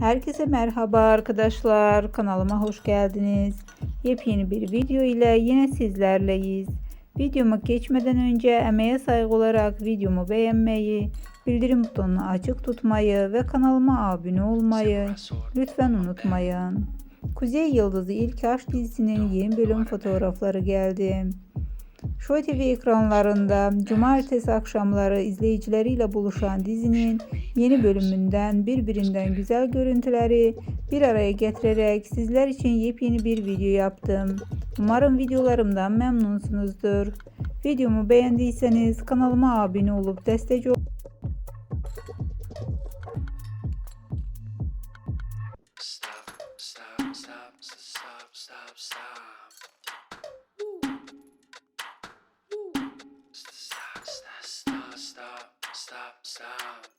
Herkese merhaba arkadaşlar. Kanalıma hoş geldiniz. Yepyeni bir video ile yine sizlerleyiz. Videoma geçmeden önce emeğe saygı olarak videomu beğenmeyi, bildirim butonunu açık tutmayı ve kanalıma abone olmayı lütfen unutmayın. Kuzey Yıldızı İlk Aşk dizisinin yeni bölüm fotoğrafları geldi. Show TV ekranlarında cumartesi akşamları izleyicileriyle buluşan dizinin yeni bölümünden birbirinden güzel görüntüleri bir araya getirerek sizler için yepyeni bir video yaptım. Umarım videolarımdan memnunsunuzdur. Videomu beğendiyseniz kanalıma abone olup destek ol- Stop, stop,